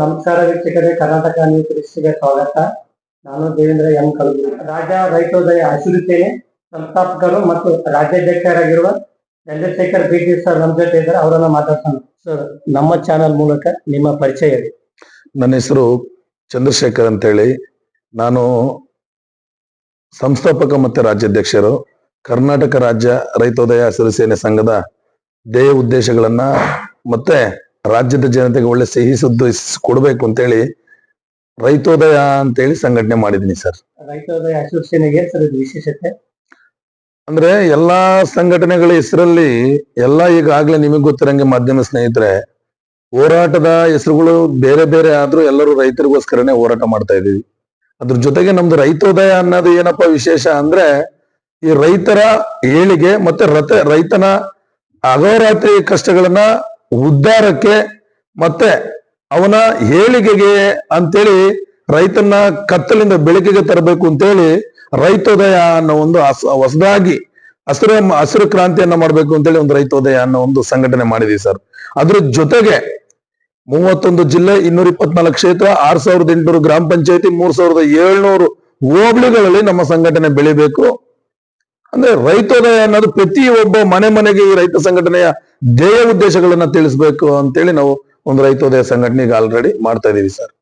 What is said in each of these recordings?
ನಮಸ್ಕಾರ ವೀಕ್ಷಕರೇ ಕರ್ನಾಟಕ ನ್ಯೂಸ್ ಸ್ವಾಗತ. ನಾನು ದೇವೇಂದ್ರ ಎಂ. ಕಲಬುರ್ಗಿ. ರಾಜ್ಯ ರೈತೋದಯ ಹಸಿರು ಸಂಸ್ಥಾಪಕರು ಮತ್ತು ರಾಜ್ಯಾಧ್ಯಕ್ಷರಾಗಿರುವ ಚಂದ್ರಶೇಖರ್ ಬಿಟಿ ಸರ್ ನಮ್ಮ ಜೊತೆ ಇದ್ದಾರೆ. ಅವರನ್ನ ಮಾತಾಡ್ತಾನೆ ಸರ್, ನಮ್ಮ ಚಾನೆಲ್ ಮೂಲಕ ನಿಮ್ಮ ಪರಿಚಯ ಇದೆ. ನನ್ನ ಹೆಸರು ಚಂದ್ರಶೇಖರ್ ಅಂತೇಳಿ. ನಾನು ಸಂಸ್ಥಾಪಕ ಮತ್ತು ರಾಜ್ಯಾಧ್ಯಕ್ಷರು. ಕರ್ನಾಟಕ ರಾಜ್ಯ ರೈತೋದಯ ಹಸಿರು ಸಂಘದ ಧ್ಯೇಯ ಉದ್ದೇಶಗಳನ್ನ ಮತ್ತೆ ರಾಜ್ಯದ ಜನತೆಗೆ ಒಳ್ಳೆ ಸಿಹಿ ಸುದ್ದು ಕೊಡಬೇಕು ಅಂತೇಳಿ ರೈತೋದಯ ಅಂತೇಳಿ ಸಂಘಟನೆ ಮಾಡಿದ್ದೀನಿ ಸರ್. ರೈತೋದಯ ಸೇನೆಗೆ ಸರ್ ಇದು ವಿಶೇಷತೆ? ಅಂದ್ರೆ ಎಲ್ಲಾ ಸಂಘಟನೆಗಳ ಹೆಸರಲ್ಲಿ ಎಲ್ಲಾ ಈಗಾಗ್ಲೇ ನಿಮಗೆ ಗೊತ್ತಿರಂಗೆ ಮಾಧ್ಯಮ ಸ್ನೇಹಿತರೆ ಹೋರಾಟದ ಹೆಸರುಗಳು ಬೇರೆ ಬೇರೆ ಆದ್ರೂ ಎಲ್ಲರೂ ರೈತರಿಗೋಸ್ಕರನೇ ಹೋರಾಟ ಮಾಡ್ತಾ ಇದೀವಿ ಅದ್ರ ಜೊತೆಗೆ ನಮ್ದು ರೈತೋದಯ ಅನ್ನೋದು ಏನಪ್ಪಾ ವಿಶೇಷ ಅಂದ್ರೆ ಈ ರೈತರ ಏಳಿಗೆ ಮತ್ತೆ ರಥ ರೈತನ ಅಹೋರಾತ್ರಿ ಕಷ್ಟಗಳನ್ನ ಉದ್ಧಾರಕ್ಕೆ ಮತ್ತೆ ಅವನ ಏಳಿಗೆಗೆ ಅಂತೇಳಿ ರೈತನ ಕತ್ತಲಿಂದ ಬೆಳಕಿಗೆ ತರಬೇಕು ಅಂತೇಳಿ ರೈತೋದಯ ಅನ್ನೋ ಒಂದು ಹಸ- ಹೊಸದಾಗಿ ಹಸಿರು ಹಸಿರು ಕ್ರಾಂತಿಯನ್ನ ಮಾಡ್ಬೇಕು ಅಂತೇಳಿ ಒಂದು ರೈತೋದಯ ಅನ್ನೋ ಒಂದು ಸಂಘಟನೆ ಮಾಡಿದೀವಿ ಸರ್. ಅದ್ರ ಜೊತೆಗೆ ಮೂವತ್ತೊಂದು ಜಿಲ್ಲೆ, ಇನ್ನೂರ ಇಪ್ಪತ್ನಾಲ್ಕು ಕ್ಷೇತ್ರ, ಆರ್ ಸಾವಿರದ ಎಂಟುನೂರು ಗ್ರಾಮ ಪಂಚಾಯತಿ, ಮೂರ್ ಸಾವಿರದ ಏಳ್ನೂರು ಹೋಬಳಿಗಳಲ್ಲಿ ನಮ್ಮ ಸಂಘಟನೆ ಬೆಳಿಬೇಕು. ಅಂದ್ರೆ ರೈತೋದಯ ಅನ್ನೋದು ಪ್ರತಿ ಒಬ್ಬ ಮನೆ ಮನೆಗೆ ಈ ರೈತ ಸಂಘಟನೆಯ ಧ್ಯೇಯ ಉದ್ದೇಶಗಳನ್ನ ತಿಳಿಸ್ಬೇಕು ಅಂತೇಳಿ ನಾವು ಒಂದು ರೈತೋದಯ ಸಂಘಟನೆಗೆ ಆಲ್ರೆಡಿ ಮಾಡ್ತಾ ಇದೀವಿ ಸರ್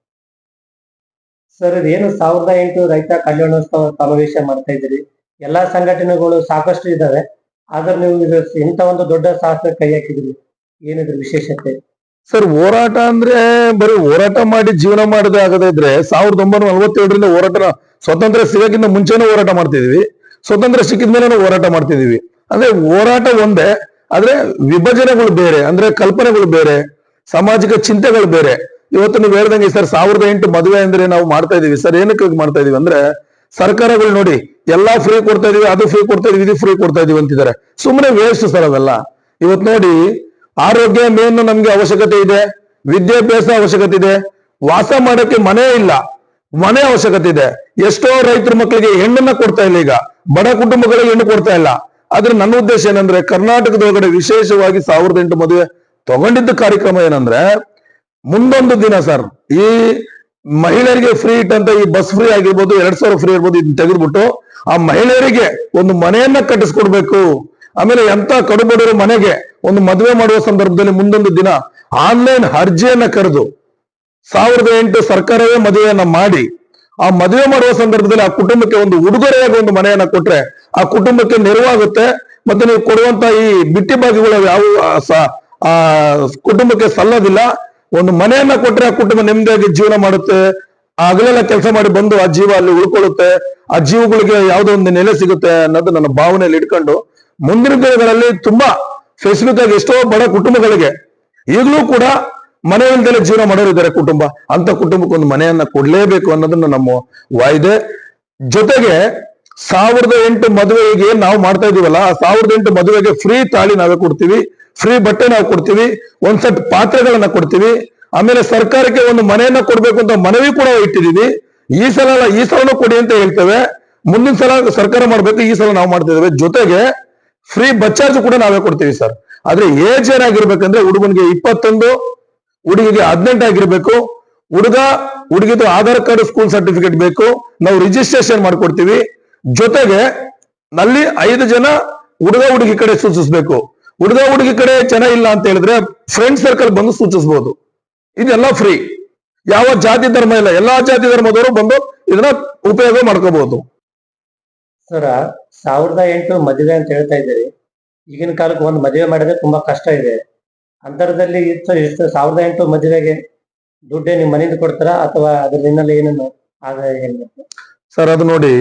ಸರ್ ಇದೇನು ಸಾವಿರದ ಎಂಟು ರೈತ ಕಲ್ಯಾಣೋತ್ಸವ ಸಮಾವೇಶ ಮಾಡ್ತಾ ಇದ್ದೀರಿ. ಎಲ್ಲಾ ಸಂಘಟನೆಗಳು ಸಾಕಷ್ಟು ಇದಾವೆ ಆದ್ರೆ ನೀವು ಇದು ಇಂಥ ಒಂದು ದೊಡ್ಡ ಸಾಹಸ ಕೈ ಹಾಕಿದ್ರಿ ಏನಿದ್ರ ವಿಶೇಷತೆ? ಸರ್ ಹೋರಾಟ ಅಂದ್ರೆ ಬರೀ ಹೋರಾಟ ಮಾಡಿ ಜೀವನ ಮಾಡದೆ ಆಗದೇ ಇದ್ರೆ ಸಾವಿರದ ಒಂಬೈನೂರ ನಲವತ್ತೇಳರಿಂದ ಹೋರಾಟ ಸ್ವತಂತ್ರ ಸಿಗಕ್ಕಿಂತ ಮುಂಚೆನೂ ಹೋರಾಟ ಮಾಡ್ತಿದೀವಿ ಸ್ವತಂತ್ರ ಸಿಕ್ಕಿದ ಮೇಲೆ ನಾವು ಹೋರಾಟ ಮಾಡ್ತಿದೀವಿ ಅಂದ್ರೆ ಹೋರಾಟ ಒಂದೇ, ಆದ್ರೆ ವಿಭಜನೆಗಳು ಬೇರೆ, ಅಂದ್ರೆ ಕಲ್ಪನೆಗಳು ಬೇರೆ, ಸಾಮಾಜಿಕ ಚಿಂತೆಗಳು ಬೇರೆ. ಇವತ್ತು ನೀವು ಹೇಳ್ದಂಗೆ ಸರ್, ಸಾವಿರದ ಎಂಟು ಮದುವೆ ಅಂದ್ರೆ ನಾವು ಮಾಡ್ತಾ ಇದೀವಿ. ಸರ್, ಏನಕ್ಕೆ ಮಾಡ್ತಾ ಇದೀವಿ ಅಂದ್ರೆ ಸರ್ಕಾರಗಳು ನೋಡಿ, ಎಲ್ಲಾ ಫ್ರೀ ಕೊಡ್ತಾ ಇದೀವಿ, ಅದು ಫ್ರೀ ಕೊಡ್ತಾ ಇದೀವಿ, ಇದು ಫ್ರೀ ಕೊಡ್ತಾ ಇದೀವಿ ಅಂತಿದ್ದಾರೆ. ಸುಮ್ಮನೆ ವೇಸ್ಟ್ ಸರ್ ಅವೆಲ್ಲ ಇವತ್ತು ನೋಡಿ, ಆರೋಗ್ಯ ಮೇನ್ ನಮ್ಗೆ ಅವಶ್ಯಕತೆ ಇದೆ, ವಿದ್ಯಾಭ್ಯಾಸ ಅವಶ್ಯಕತೆ ಇದೆ, ವಾಸ ಮಾಡೋಕೆ ಮನೆ ಇಲ್ಲ, ಮನೆ ಅವಶ್ಯಕತೆ ಇದೆ. ಎಷ್ಟೋ ರೈತರ ಮಕ್ಕಳಿಗೆ ಹೆಣ್ಣನ್ನ ಕೊಡ್ತಾ ಇಲ್ಲ ಈಗ. ಬಡ ಕುಟುಂಬಗಳಿಗೆ ಹೆಣ್ಣು ಕೊಡ್ತಾ ಇಲ್ಲ. ಆದ್ರೆ ನನ್ನ ಉದ್ದೇಶ ಏನಂದ್ರೆ ಕರ್ನಾಟಕದೊಳಗಡೆ ವಿಶೇಷವಾಗಿ ಸಾವಿರದ ಎಂಟು ಮದುವೆ ತಗೊಂಡಿದ್ದ ಕಾರ್ಯಕ್ರಮ ಏನಂದ್ರೆ ಮುಂದೊಂದು ದಿನ ಸರ್, ಈ ಮಹಿಳೆಯರಿಗೆ ಫ್ರೀ ಇಟ್ಟಂತ ಈ ಬಸ್ ಫ್ರೀ ಆಗಿರ್ಬೋದು, ಎರಡ್ ಸಾವಿರ ಫ್ರೀ ಇರ್ಬೋದು ಇದನ್ನ ತೆಗೆದ್ಬಿಟ್ಟು ಆ ಮಹಿಳೆಯರಿಗೆ ಒಂದು ಮನೆಯನ್ನ ಕಟ್ಟಿಸ್ಕೊಡ್ಬೇಕು. ಆಮೇಲೆ ಎಂತ ಕಡುಬಡವರು ಮನೆಗೆ ಒಂದು ಮದುವೆ ಮಾಡುವ ಸಂದರ್ಭದಲ್ಲಿ ಮುಂದೊಂದು ದಿನ ಆನ್ಲೈನ್ ಅರ್ಜಿಯನ್ನ ಕರೆದು ಸಾವಿರದ ಎಂಟು ಸರ್ಕಾರವೇ ಮದುವೆಯನ್ನ ಮಾಡಿ ಆ ಮದುವೆ ಮಾಡುವ ಸಂದರ್ಭದಲ್ಲಿ ಆ ಕುಟುಂಬಕ್ಕೆ ಒಂದು ಉಡುಗೊರೆಯಾಗಿ ಒಂದು ಮನೆಯನ್ನ ಕೊಟ್ರೆ ಆ ಕುಟುಂಬಕ್ಕೆ ನೆರವಾಗುತ್ತೆ. ಮತ್ತೆ ನೀವು ಕೊಡುವಂತ ಈ ಬಿಟ್ಟಿ ಬಾಗಿಗಳು ಯಾವ ಆ ಕುಟುಂಬಕ್ಕೆ ಸಲ್ಲೋದಿಲ್ಲ. ಒಂದು ಮನೆಯನ್ನ ಕೊಟ್ರೆ ಆ ಕುಟುಂಬ ನೆಮ್ಮದಿಯಾಗಿ ಜೀವನ ಮಾಡುತ್ತೆ. ಆ ಹಗಲೆಲ್ಲ ಕೆಲಸ ಮಾಡಿ ಬಂದು ಆ ಜೀವ ಅಲ್ಲಿ ಉಳ್ಕೊಳ್ಳುತ್ತೆ. ಆ ಜೀವಗಳಿಗೆ ಯಾವುದೋ ಒಂದು ನೆಲೆ ಸಿಗುತ್ತೆ ಅನ್ನೋದು ನನ್ನ ಭಾವನೆಯಲ್ಲಿ ಇಟ್ಕೊಂಡು ಮುಂದಿನ ದಿನಗಳಲ್ಲಿ ತುಂಬಾ ಫೆಸಿಲಿಟಿ ಆಗಿ ಎಷ್ಟೋ ಬಡ ಕುಟುಂಬಗಳಿಗೆ ಈಗಲೂ ಕೂಡ ಮನೆ ಇಲ್ದಲೆ ಜೀವನ ಮಾಡೋರು ಇದ್ದಾರೆ ಕುಟುಂಬ. ಅಂತ ಕುಟುಂಬಕ್ಕೆ ಒಂದು ಮನೆಯನ್ನ ಕೊಡ್ಲೇಬೇಕು ಅನ್ನೋದನ್ನ ನಮ್ಮ ವಾಯ್ದೆ ಜೊತೆಗೆ ಸಾವಿರದ ಎಂಟು ಮದುವೆಗೆ ನಾವು ಮಾಡ್ತಾ ಇದೀವಲ್ಲ ಆ ಸಾವಿರದ ಎಂಟು ಮದುವೆಗೆ ಫ್ರೀ ತಾಳಿ ನಾವೇ ಕೊಡ್ತೀವಿ ಫ್ರೀ ಬಟ್ಟೆ ನಾವು ಕೊಡ್ತೀವಿ, ಒಂದ್ ಸೆಟ್ ಪಾತ್ರೆಗಳನ್ನ ಕೊಡ್ತೀವಿ, ಆಮೇಲೆ ಸರ್ಕಾರಕ್ಕೆ ಒಂದು ಮನೆಯನ್ನ ಕೊಡ್ಬೇಕು ಅಂತ ಮನವಿ ಕೂಡ ಇಟ್ಟಿದೀವಿ ಈ ಸಲ ಈ ಸಲನೂ ಕೊಡಿ ಅಂತ ಹೇಳ್ತೇವೆ. ಮುಂದಿನ ಸಲ ಸರ್ಕಾರ ಮಾಡ್ಬೇಕು, ಈ ಸಲ ನಾವು ಮಾಡ್ತಿದ್ದೇವೆ ಜೊತೆಗೆ ಫ್ರೀ ಬಸ್ ಚಾರ್ಜ್ ಕೂಡ ನಾವೇ ಕೊಡ್ತೀವಿ ಸರ್. ಆದ್ರೆ ಏಜ್ ಏನಾಗಿರ್ಬೇಕಂದ್ರೆ ಹುಡುಗನಿಗೆ ಇಪ್ಪತ್ತೊಂದು ಹುಡುಗಿಗೆ ಹದಿನೆಂಟು ಆಗಿರ್ಬೇಕು, ಹುಡುಗ ಹುಡುಗಿದು ಆಧಾರ್ ಕಾರ್ಡ್ ಸ್ಕೂಲ್ ಸರ್ಟಿಫಿಕೇಟ್ ಬೇಕು, ನಾವು ರಿಜಿಸ್ಟ್ರೇಷನ್ ಮಾಡ್ಕೊಡ್ತೀವಿ. ಜೊತೆಗೆ ನಲ್ಲಿ ಐದು ಜನ ಹುಡುಗ ಹುಡುಗಿ ಕಡೆ ಸೂಚಿಸ್ಬೇಕು. ಹುಡುಗ ಹುಡುಗಿ ಕಡೆ ಚೆನ್ನಾಗಿಲ್ಲ ಅಂತ ಹೇಳಿದ್ರೆ ಫ್ರೆಂಡ್ ಸರ್ಕಲ್ ಬಂದು ಸೂಚಿಸಬಹುದು ಇದೆಲ್ಲ ಫ್ರೀ ಯಾವ ಜಾತಿ ಧರ್ಮ ಇಲ್ಲ. ಎಲ್ಲಾ ಜಾತಿ ಧರ್ಮದವರು ಬಂದು ಇದನ್ನ ಉಪಯೋಗ ಮಾಡ್ಕೋಬಹುದು ಸರ, ಸಾವಿರದ ಎಂಟು ಮದುವೆ ಅಂತ ಹೇಳ್ತಾ ಇದ್ದೀರಿ. ಈಗಿನ ಕಾಲಕ್ಕೆ ಒಂದು ಮದುವೆ ಮಾಡಿದ್ರೆ ತುಂಬಾ ಕಷ್ಟ ಇದೆ. ಅಂತರದಲ್ಲಿ ಇತ್ತು ಎಷ್ಟು ಸಾವಿರದ ಎಂಟು ಮದುವೆಗೆ ದುಡ್ಡೇ ನಿಮ್ ಮನೆಯಿಂದ ಕೊಡ್ತಾರಾ ಅಥವಾ ಅದ್ರ ಹಿನ್ನೆಲೆ ಏನನ್ನು ಆದಾಯ ಸರ್, ಅದು ನೋಡಿ,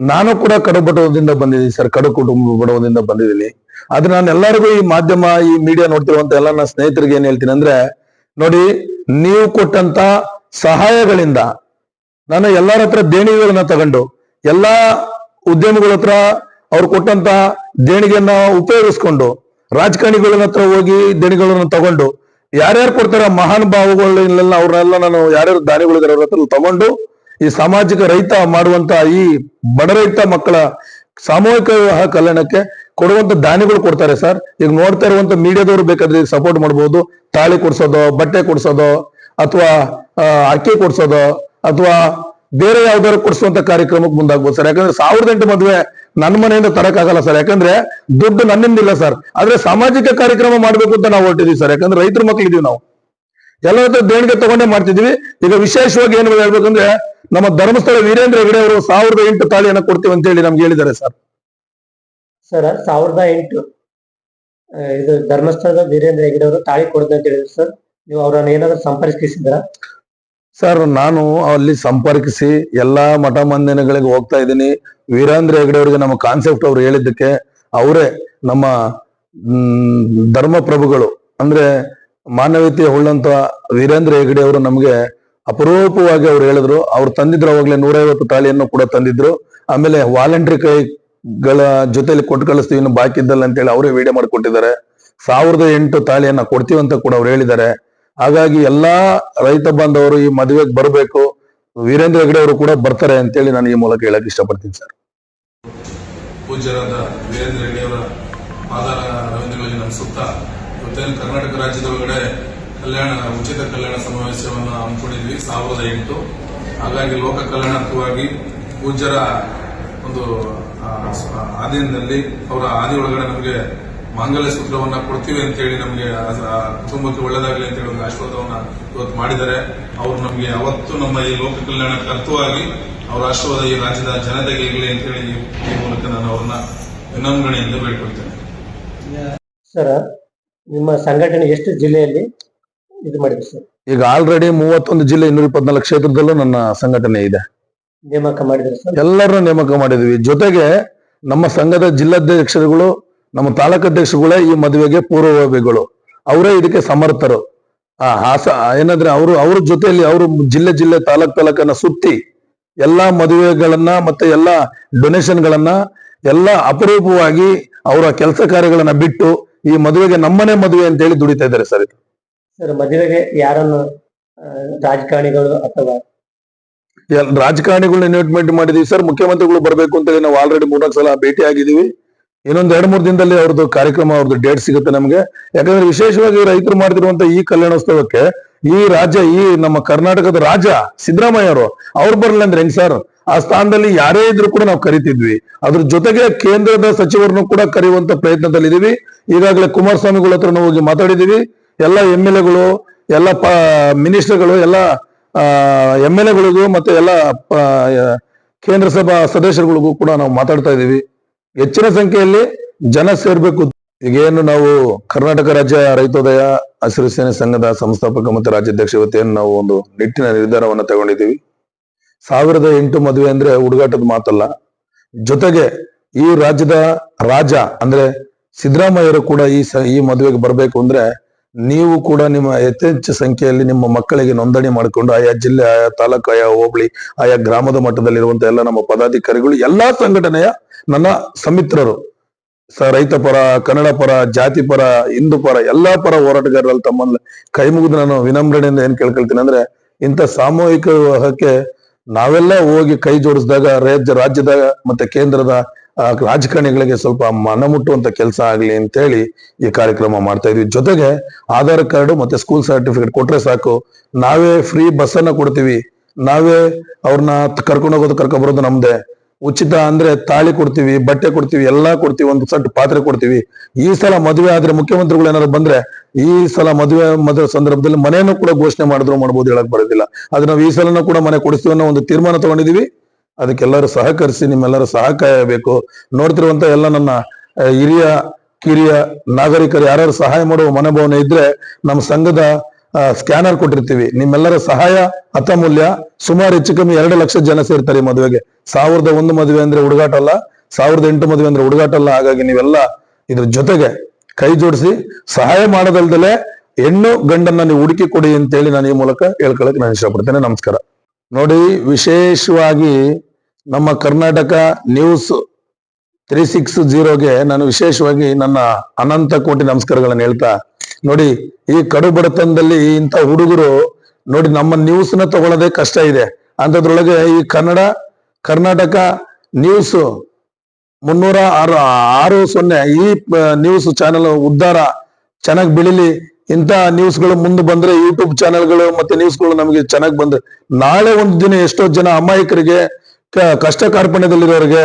ನಾನು ಕೂಡ ಕಡು ಬಡವದಿಂದ ಬಂದಿದ್ದೀನಿ ಸರ್, ಕಡು ಕುಟುಂಬ ಬಡವದಿಂದ ಬಂದಿದ್ದೀನಿ. ಆದ್ರೆ ನಾನು ಎಲ್ಲರಿಗೂ ಈ ಮಾಧ್ಯಮ, ಈ ಮೀಡಿಯಾ ನೋಡ್ತಿರುವಂತ ಎಲ್ಲ ನನ್ನ ಸ್ನೇಹಿತರಿಗೆ ಏನ್ ಹೇಳ್ತೀನಿ ಅಂದ್ರೆ, ನೋಡಿ, ನೀವು ಕೊಟ್ಟಂತ ಸಹಾಯಗಳಿಂದ ನಾನು ಎಲ್ಲರ ಹತ್ರ ದೇಣಿಗೆಗಳನ್ನ ತಗೊಂಡು, ಎಲ್ಲಾ ಉದ್ಯಮಿಗಳ ಹತ್ರ ಅವ್ರು ಕೊಟ್ಟಂತ ದೇಣಿಗೆಯನ್ನ ಉಪಯೋಗಿಸ್ಕೊಂಡು ರಾಜಕಾರಣಿಗಳ ಹತ್ರ ಹೋಗಿ ದಣಿಗಳನ್ನು ತಗೊಂಡು ಯಾರ್ಯಾರು ಕೊಡ್ತಾರ ಮಹಾನ್ ಭಾವಗಳನ್ನೆಲ್ಲ ಅವ್ರನ್ನೆಲ್ಲ ನಾನು ಯಾರ್ಯಾರು ದಾನಿಗಳಿದ್ದಾರೆ ಅವ್ರ ಹತ್ರ ತಗೊಂಡು ಈ ಸಾಮಾಜಿಕ ರೈತ ಮಾಡುವಂತ ಈ ಬಡ ರೈತ ಮಕ್ಕಳ ಸಾಮೂಹಿಕ ವಿವಾಹ ಕಲ್ಯಾಣಕ್ಕೆ ಕೊಡುವಂತ ದಾನಿಗಳು ಕೊಡ್ತಾರೆ ಸರ್. ಈಗ ನೋಡ್ತಾ ಇರುವಂತ ಮೀಡಿಯಾದವ್ರು ಬೇಕಾದ್ರೆ ಸಪೋರ್ಟ್ ಮಾಡ್ಬೋದು. ತಾಳಿ ಕೊಡ್ಸೋದು, ಬಟ್ಟೆ ಕೊಡ್ಸೋದು, ಅಥವಾ ಅಕ್ಕಿ ಕೊಡ್ಸೋದು, ಅಥವಾ ಬೇರೆ ಯಾವ್ದಾದ್ರು ಕೊಡಿಸುವಂತ ಕಾರ್ಯಕ್ರಮಕ್ಕೆ ಮುಂದಾಗ್ಬೋದು ಸರ್. ಯಾಕಂದ್ರೆ ಸಾವಿರದ ಎಂಟು ಮದುವೆ ನನ್ನ ಮನೆಯಿಂದ ತರಕ್ಕಾಗಲ್ಲ ಸರ್. ಯಾಕಂದ್ರೆ ದುಡ್ಡು ನನ್ನಿಂದಿಲ್ಲ ಸರ್. ಆದ್ರೆ ಸಾಮಾಜಿಕ ಕಾರ್ಯಕ್ರಮ ಮಾಡ್ಬೇಕು ಅಂತ ನಾವು ಹೊರಟಿದೀವಿ ಸರ್. ಯಾಕಂದ್ರೆ ರೈತರ ಮಕ್ಕಳಿದೀವಿ ನಾವು. ಎಲ್ಲ ಹತ್ರ ದೇಣಿಗೆ ತಗೊಂಡೇ ಮಾಡ್ತಿದೀವಿ. ಈಗ ವಿಶೇಷವಾಗಿ ಏನು ಹೇಳ್ಬೇಕಂದ್ರೆ ನಮ್ಮ ಧರ್ಮಸ್ಥಳ ವೀರೇಂದ್ರ ಹೆಗಡೆ ಅವರು ಸಾವಿರದ ಎಂಟು ತಾಳಿಯನ್ನ ಕೊಡ್ತೀವಿ ಅಂತ ಹೇಳಿ ನಮ್ಗೆ ಹೇಳಿದ್ದಾರೆ ಸರ್. ಸರ್, ಸಾವಿರದ ಎಂಟು ಇದು ಧರ್ಮಸ್ಥಳದ ವೀರೇಂದ್ರ ಹೆಗಡೆ ಅವರು ತಾಳಿ ಕೊಡ್ದು ಅಂತ ಹೇಳಿದ್ರು ಸರ್. ನೀವು ಅವರನ್ನ ಏನಾದ್ರು ಸಂಪರ್ಕಿಸಿದ್ರ ಸರ್, ನಾನು ಅಲ್ಲಿ ಸಂಪರ್ಕಿಸಿ ಎಲ್ಲಾ ಮಠ ಮಂದಿರಗಳಿಗೆ ಹೋಗ್ತಾ ಇದ್ದೀನಿ. ವೀರೇಂದ್ರ ಹೆಗಡೆ ಅವರಿಗೆ ನಮ್ಮ ಕಾನ್ಸೆಪ್ಟ್ ಅವ್ರು ಹೇಳಿದ್ದಕ್ಕೆ ಅವರೇ ನಮ್ಮ ಧರ್ಮ ಪ್ರಭುಗಳು ಅಂದ್ರೆ ಮಾನವೀಯತೆ ಉಳ್ಳಂತ ವೀರೇಂದ್ರ ಹೆಗಡೆ ಅವರು ನಮಗೆ ಅಪರೂಪವಾಗಿ ಅವ್ರು ಹೇಳಿದ್ರು. ಅವ್ರು ತಂದಿದ್ರು ಅವಾಗಲೇ ನೂರೈವತ್ತು ತಾಳಿಯನ್ನು ಕೂಡ ತಂದಿದ್ರು. ಆಮೇಲೆ ವಾಲಂಟ್ರಿ ಕೈಗಳ ಜೊತೆಲಿ ಕೊಟ್ಟು ಕಳಿಸ್ತೀವಿ, ಇನ್ನು ಬಾಕಿ ಇದ್ದಲ್ಲ ಅಂತೇಳಿ ಅವರೇ ವಿಡಿಯೋ ಮಾಡಿಕೊಟ್ಟಿದ್ದಾರೆ. ಸಾವಿರದ ಎಂಟು ತಾಳಿಯನ್ನ ಕೊಡ್ತೀವಿ ಅಂತ ಕೂಡ ಅವ್ರು ಹೇಳಿದ್ದಾರೆ. ಹಾಗಾಗಿ ಎಲ್ಲಾ ರೈತ ಬಾಂಧವರು ಈ ಮದುವೆಗೆ ಬರಬೇಕು. ವೀರೇಂದ್ರ ಹೆಗಡೆ ಅವರು ಕೂಡ ಬರ್ತಾರೆ ಅಂತೇಳಿ ನಾನು ಈ ಮೂಲಕ ಹೇಳಕ್ ಇಷ್ಟಪಡ್ತೀನಿ ಸರ್. ಪೂಜ್ಯರಾದ ವೀರೇಂದ್ರ ಹೆಗ್ಡೆಯವರ ಪಾದ ರವೀಂದ್ರಗಳಲ್ಲಿ ಸುತ್ತ ಇವತ್ತೇನು ಕರ್ನಾಟಕ ರಾಜ್ಯದ ಒಳಗಡೆ ಕಲ್ಯಾಣ ಉಚಿತ ಕಲ್ಯಾಣ ಸಮಾವೇಶವನ್ನು ಹಮ್ಮಿಕೊಂಡಿದ್ವಿ ಸಾವಿರದ ಎಂಟು. ಹಾಗಾಗಿ ಲೋಕ ಕಲ್ಯಾಣಾರ್ಥವಾಗಿ ಪೂಜ್ಯರ ಒಂದು ಆ, ಸ- ಅವರ ಆದಿ ಒಳಗಡೆ ನಮಗೆ ಮಾಂಗಲ್ಯ ಸೂತ್ರವನ್ನ ಕೊಡ್ತೀವಿ ಅಂತೇಳಿ ನಮಗೆ ಕುಟುಂಬಕ್ಕೆ ಒಳ್ಳೇದಾಗಲಿ ಅಂತ ಹೇಳಿ ಒಂದು ಆಶೀರ್ವಾದವನ್ನ ಇವತ್ತು ಮಾಡಿದ್ದಾರೆ. ಅವರು ನಮಗೆ ಅವತ್ತು ನಮ್ಮ ಈ ಲೋಕ ಕಲ್ಯಾಣಕ್ಕೆ ಅರ್ಥವಾಗಿ ಅವರ ಆಶೀರ್ವಾದ ಈ ರಾಜ್ಯದ ಜನತೆಗೆ ಇರಲಿ ಅಂತ ಹೇಳಿ ಈ ಮೂಲಕ ನಾನು ಅವ್ರನ್ನ ವಿನಮ್ರಣೆಯಿಂದ ಬೇಡ್ಕೊಳ್ತೇನೆ. ಸರ್ ನಿಮ್ಮ ಸಂಘಟನೆ ಎಷ್ಟು ಜಿಲ್ಲೆಯಲ್ಲಿ ಇದು ಮಾಡಿದೆ ಸರ್? ಈಗ ಆಲ್ರೆಡಿ ಮೂವತ್ತೊಂದು ಜಿಲ್ಲೆ ಇನ್ನೂರ ಇಪ್ಪತ್ನಾಲ್ಕು ಕ್ಷೇತ್ರದಲ್ಲೂ ನನ್ನ ಸಂಘಟನೆ ಇದೆ. ನೇಮಕ ಮಾಡಿದ್ರೆ ಸರ್? ಎಲ್ಲರನ್ನೂ ನೇಮಕ ಮಾಡಿದ್ವಿ. ಜೊತೆಗೆ ನಮ್ಮ ಸಂಘದ ಜಿಲ್ಲಾಧ್ಯಕ್ಷರುಗಳು ನಮ್ಮ ತಾಲೂಕಾಧ್ಯಕ್ಷರುಗಳೇ ಈ ಮದುವೆಗೆ ಪೂರ್ವಭಾವಿಗಳು. ಅವರೇ ಇದಕ್ಕೆ ಸಮರ್ಥರು. ಆ ಹಾಸ ಏನಂದ್ರೆ ಅವರು ಅವ್ರ ಜೊತೆಯಲ್ಲಿ ಅವರು ಜಿಲ್ಲೆ ಜಿಲ್ಲೆ ತಾಲೂಕ್ ತಾಲೂಕನ್ನ ಸುತ್ತಿ ಎಲ್ಲಾ ಮದುವೆಗಳನ್ನ ಮತ್ತೆ ಎಲ್ಲಾ ಡೊನೇಷನ್ ಗಳನ್ನ ಎಲ್ಲಾ ಅಪರೂಪವಾಗಿ ಅವರ ಕೆಲಸ ಕಾರ್ಯಗಳನ್ನ ಬಿಟ್ಟು ಈ ಮದುವೆಗೆ ನಮ್ಮನೆ ಮದುವೆ ಅಂತ ಹೇಳಿ ದುಡಿತಾ ಇದ್ದಾರೆ ಸರ್ ಇದು. ಸರ್ ಮದುವೆಗೆ ಯಾರನ್ನು ರಾಜಕಾರಣಿಗಳು ಅಥವಾ ರಾಜಕಾರಣಿಗಳನ್ನ ಇನ್ವೈಟ್ಮೆಂಟ್ ಮಾಡಿದೀವಿ ಸರ್. ಮುಖ್ಯಮಂತ್ರಿಗಳು ಬರಬೇಕು ಅಂತೇಳಿ ನಾವು ಆಲ್ರೆಡಿ ಮೂರ್ನಾಲ್ಕು ಸಲ ಭೇಟಿ ಆಗಿದ್ದೀವಿ. ಇನ್ನೊಂದ್ ಎರಡ್ ಮೂರು ದಿನದಲ್ಲಿ ಅವ್ರದ್ದು ಕಾರ್ಯಕ್ರಮ, ಅವ್ರದ್ದು ಡೇಟ್ ಸಿಗುತ್ತೆ ನಮಗೆ. ಯಾಕಂದ್ರೆ ವಿಶೇಷವಾಗಿ ರೈತರು ಮಾಡ್ತಿರುವಂತ ಈ ಕಲ್ಯಾಣೋತ್ಸವಕ್ಕೆ ಈ ರಾಜ್ಯ, ಈ ನಮ್ಮ ಕರ್ನಾಟಕದ ರಾಜ ಸಿದ್ದರಾಮಯ್ಯ ಅವರು, ಅವ್ರು ಬರಲ್ಲ ಅಂದ್ರೆ ಹೆಂಗ್ ಸರ್? ಆ ಸ್ಥಾನದಲ್ಲಿ ಯಾರೇ ಇದ್ರು ಕೂಡ ನಾವು ಕರಿತಿದ್ವಿ. ಅದ್ರ ಜೊತೆಗೆ ಕೇಂದ್ರದ ಸಚಿವರನ್ನು ಕೂಡ ಕರೆಯುವಂತ ಪ್ರಯತ್ನದಲ್ಲಿದ್ದೀವಿ ಈಗಾಗಲೇ ಕುಮಾರಸ್ವಾಮಿಗಳ ಹತ್ರ ಹೋಗಿ ಮಾತಾಡಿದೀವಿ. ಎಲ್ಲ ಎಂ ಎಲ್ ಎಗಳು, ಎಲ್ಲ ಪ, ಮಿನಿಸ್ಟರ್ಗಳು, ಎಲ್ಲ ಎಂ ಎಲ್ ಎಗಳಿಗೂ ಮತ್ತೆ ಎಲ್ಲ ಕೇಂದ್ರ ಸಭಾ ಸದಸ್ಯರುಗಳಿಗೂ ಕೂಡ ನಾವು ಮಾತಾಡ್ತಾ ಇದ್ದೀವಿ ಹೆಚ್ಚಿನ ಸಂಖ್ಯೆಯಲ್ಲಿ ಜನ ಸೇರ್ಬೇಕು. ಈಗೇನು ನಾವು ಕರ್ನಾಟಕ ರಾಜ್ಯ ರೈತೋದಯ ಹಸಿರು ಸೇನೆ ಸಂಘದ ಸಂಸ್ಥಾಪಕ ಮತ್ತು ರಾಜ್ಯಾಧ್ಯಕ್ಷ ವತಿಯನ್ನು ನಾವು ಒಂದು ನಿಟ್ಟಿನ ನಿರ್ಧಾರವನ್ನು ತಗೊಂಡಿದ್ದೀವಿ. ಸಾವಿರದ ಎಂಟು ಮದುವೆ ಅಂದ್ರೆ ಹುಡುಗಾಟದ ಮಾತಲ್ಲ. ಜೊತೆಗೆ ಈ ರಾಜ್ಯದ ರಾಜ ಅಂದ್ರೆ ಸಿದ್ದರಾಮಯ್ಯರು ಕೂಡ ಈ ಈ ಮದುವೆಗೆ ಬರಬೇಕು ಅಂದ್ರೆ ನೀವು ಕೂಡ ನಿಮ್ಮ ಯಥೇಚ್ಛ ಸಂಖ್ಯೆಯಲ್ಲಿ ನಿಮ್ಮ ಮಕ್ಕಳಿಗೆ ನೋಂದಣಿ ಮಾಡಿಕೊಂಡು ಆಯಾ ಜಿಲ್ಲೆ, ಆಯಾ ತಾಲೂಕು, ಆಯಾ ಹೋಬಳಿ, ಆಯಾ ಗ್ರಾಮದ ಮಟ್ಟದಲ್ಲಿರುವಂತಹ ಎಲ್ಲ ನಮ್ಮ ಪದಾಧಿಕಾರಿಗಳು, ಎಲ್ಲಾ ಸಂಘಟನೆಯ ನನ್ನ ಸಮಿತ್ರರು. ಸ ರೈತ ಪರ, ಕನ್ನಡ ಪರ, ಜಾತಿ ಪರ, ಹಿಂದೂ ಪರ, ಎಲ್ಲಾ ಪರ ಹೋರಾಟಗಾರರಲ್ಲಿ ತಮ್ಮಲ್ಲಿ ಕೈ ಮುಗಿದು ನಾನು ವಿನಮ್ರಣೆಯಿಂದ ಏನ್ ಕೇಳ್ಕೊಳ್ತೀನಿ ಅಂದ್ರೆ, ಇಂಥ ಸಾಮೂಹಿಕ ವಿವಾಹಕ್ಕೆ ನಾವೆಲ್ಲ ಹೋಗಿ ಕೈ ಜೋಡಿಸಿದಾಗ, ರಾಜ್ಯ, ರಾಜ್ಯದ ಮತ್ತೆ ಕೇಂದ್ರದ ರಾಜಕಾರಣಿಗಳಿಗೆ ಸ್ವಲ್ಪ ಮನ ಮುಟ್ಟುವಂತ ಕೆಲಸ ಆಗ್ಲಿ ಅಂತೇಳಿ ಈ ಕಾರ್ಯಕ್ರಮ ಮಾಡ್ತಾ ಇದ್ವಿ. ಜೊತೆಗೆ ಆಧಾರ್ ಕಾರ್ಡ್ ಮತ್ತೆ ಸ್ಕೂಲ್ ಸರ್ಟಿಫಿಕೇಟ್ ಕೊಟ್ರೆ ಸಾಕು. ನಾವೇ ಫ್ರೀ ಬಸ್ ಅನ್ನ ಕೊಡ್ತೀವಿ. ನಾವೇ ಅವ್ರನ್ನ ಕರ್ಕೊಂಡು ಹೋಗೋದು, ಕರ್ಕೊಂಡ್ ಬರೋದು ನಮ್ದೇ. ಉಚಿತ ಅಂದ್ರೆ ತಾಳಿ ಕೊಡ್ತೀವಿ, ಬಟ್ಟೆ ಕೊಡ್ತೀವಿ, ಎಲ್ಲಾ ಕೊಡ್ತೀವಿ, ಒಂದು ಸಟ್ ಪಾತ್ರೆ ಕೊಡ್ತೀವಿ. ಈ ಸಲ ಮದುವೆ ಆದ್ರೆ ಮುಖ್ಯಮಂತ್ರಿಗಳು ಏನಾದ್ರು ಬಂದ್ರೆ ಈ ಸಲ ಮದುವೆ ಮದುವೆ ಸಂದರ್ಭದಲ್ಲಿ ಮನೆಯನ್ನು ಕೂಡ ಘೋಷಣೆ ಮಾಡಿದ್ರು ಮಾಡ್ಬೋದು ಹೇಳಕ್ ಬರೋದಿಲ್ಲ. ಆದ್ರೆ ನಾವು ಈ ಸಲನೂ ಕೂಡ ಮನೆ ಕೊಡಿಸ್ತೀವಿ ಅನ್ನೋ ಒಂದು ತೀರ್ಮಾನ ತಗೊಂಡಿದೀವಿ. ಅದಕ್ಕೆಲ್ಲರೂ ಸಹಕರಿಸಿ, ನಿಮ್ಮೆಲ್ಲರ ಸಹಕಾರ ಬೇಕು ನೋಡ್ತಿರುವಂತ ಎಲ್ಲ ನನ್ನ ಹಿರಿಯ, ಕಿರಿಯ ನಾಗರಿಕರು ಯಾರು ಸಹಾಯ ಮಾಡುವ ಮನೋಭಾವನೆ ಇದ್ರೆ ನಮ್ಮ ಸಂಘದ ಸ್ಕ್ಯಾನರ್ ಕೊಟ್ಟಿರ್ತೀವಿ. ನಿಮ್ಮೆಲ್ಲರ ಸಹಾಯ ಅತಮೂಲ್ಯ. ಸುಮಾರು ಹೆಚ್ಚು ಕಮ್ಮಿ ಎರಡು ಲಕ್ಷ ಜನ ಸೇರ್ತಾರೆ ಈ ಮದುವೆಗೆ. ಸಾವಿರದ ಒಂದು ಮದುವೆ ಅಂದ್ರೆ ಹುಡುಗಾಟ ಅಲ್ಲ, ಸಾವಿರದ ಎಂಟು ಮದುವೆ ಅಂದ್ರೆ ಹುಡುಗಾಟ ಅಲ್ಲ. ಹಾಗಾಗಿ ನೀವೆಲ್ಲ ಇದ್ರ ಜೊತೆಗೆ ಕೈ ಜೋಡಿಸಿ ಸಹಾಯ ಮಾಡೋದಲ್ದಲೆ ಹೆಣ್ಣು ಗಂಡನ್ನ ನೀವು ಹುಡುಕಿ ಕೊಡಿ ಅಂತೇಳಿ ನಾನು ಈ ಮೂಲಕ ಹೇಳ್ಕೊಳಕ್ ನಾನು ಇಷ್ಟಪಡ್ತೇನೆ. ನಮಸ್ಕಾರ. ನೋಡಿ, ವಿಶೇಷವಾಗಿ ನಮ್ಮ ಕರ್ನಾಟಕ ನ್ಯೂಸ್ ತ್ರೀ ಸಿಕ್ಸ್ ಜೀರೋಗೆ ನಾನು ವಿಶೇಷವಾಗಿ ನನ್ನ ಅನಂತ ಕೋಟಿ ನಮಸ್ಕಾರಗಳನ್ನು ಹೇಳ್ತಾ, ನೋಡಿ, ಈ ಕಡು ಬಡತನದಲ್ಲಿ ಇಂಥ ಹುಡುಗರು, ನೋಡಿ, ನಮ್ಮ ನ್ಯೂಸ್ನ ತಗೊಳ್ಳೋದೇ ಕಷ್ಟ ಇದೆ. ಅಂತದ್ರೊಳಗೆ ಈ ಕನ್ನಡ, ಕರ್ನಾಟಕ ನ್ಯೂಸ್ ಮುನ್ನೂರ ಆರು ಆರು ಸೊನ್ನೆ ಈ ನ್ಯೂಸ್ ಚಾನೆಲ್ ಉದ್ಧಾರ ಚೆನ್ನಾಗಿ ಬೆಳಿಲಿ. ಇಂಥ ನ್ಯೂಸ್ಗಳು ಮುಂದೆ ಬಂದ್ರೆ ಯೂಟ್ಯೂಬ್ ಚಾನೆಲ್ಗಳು ಮತ್ತೆ ನ್ಯೂಸ್ಗಳು ನಮಗೆ ಚೆನ್ನಾಗಿ ಬಂದ್ರೆ ನಾಳೆ ಒಂದು ದಿನ ಎಷ್ಟೋ ಜನ ಅಮಾಯಕರಿಗೆ ಕಷ್ಟ ಕಾರ್ಪಣ್ಯದಲ್ಲಿರೋರಿಗೆ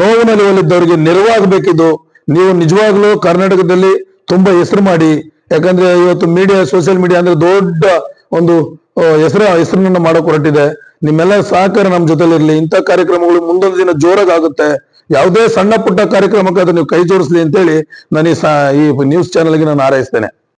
ನೋವಿನಲ್ಲಿ ಒಲಿದ್ದವರಿಗೆ ನೆರವಾಗಬೇಕಿದ್ದು ನೀವು ನಿಜವಾಗ್ಲೂ ಕರ್ನಾಟಕದಲ್ಲಿ ತುಂಬಾ ಹೆಸರು ಮಾಡಿ, ಯಾಕಂದ್ರೆ ಇವತ್ತು ಮೀಡಿಯಾ ಸೋಷಿಯಲ್ ಮೀಡಿಯಾ ಅಂದ್ರೆ ದೊಡ್ಡ ಒಂದು ಹೆಸರು, ಹೆಸರನ್ನ ಮಾಡಕ್ ಹೊರಟಿದೆ. ನಿಮ್ಮೆಲ್ಲ ಸಹಕಾರ ನಮ್ಮ ಜೊತೆಲಿ ಇರ್ಲಿ ಇಂಥ ಕಾರ್ಯಕ್ರಮಗಳು ಮುಂದೊಂದು ದಿನ ಜೋರಾಗಿ ಯಾವುದೇ ಸಣ್ಣ ಪುಟ್ಟ ಕಾರ್ಯಕ್ರಮಕ್ಕಾದ್ರೂ ನೀವು ಕೈ ಜೋಡಿಸ್ಲಿ ಅಂತೇಳಿ ನಾನು ಈ ನ್ಯೂಸ್ ಚಾನೆಲ್ಗೆ ನಾನು ಹಾರೈಸ್ತೇನೆ.